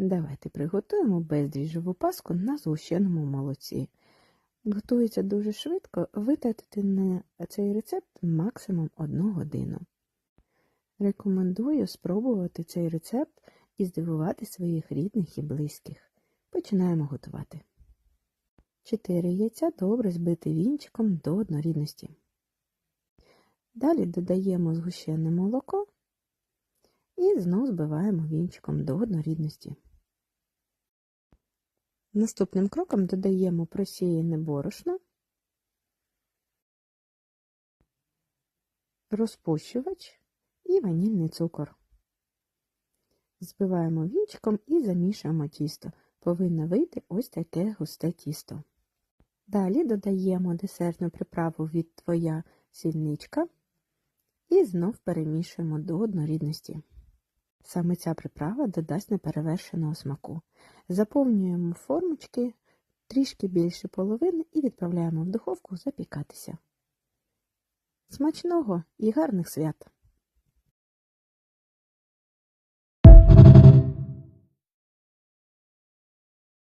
Давайте приготуємо бездріжджову паску на згущеному молоці. Готується дуже швидко, витратити на цей рецепт максимум 1 годину. Рекомендую спробувати цей рецепт і здивувати своїх рідних і близьких. Починаємо готувати. 4 яйця добре збити вінчиком до однорідності. Далі додаємо згущене молоко і знов збиваємо вінчиком до однорідності. Наступним кроком додаємо просіяне борошно, розпущувач і ванільний цукор. Збиваємо вінчиком і замішуємо тісто. Повинно вийти ось таке густе тісто. Далі додаємо десертну приправу від твоя сільничка і знов перемішуємо до однорідності. Саме ця приправа додасть неперевершеного смаку. Заповнюємо формочки трішки більше половини і відправляємо в духовку запікатися. Смачного і гарних свят!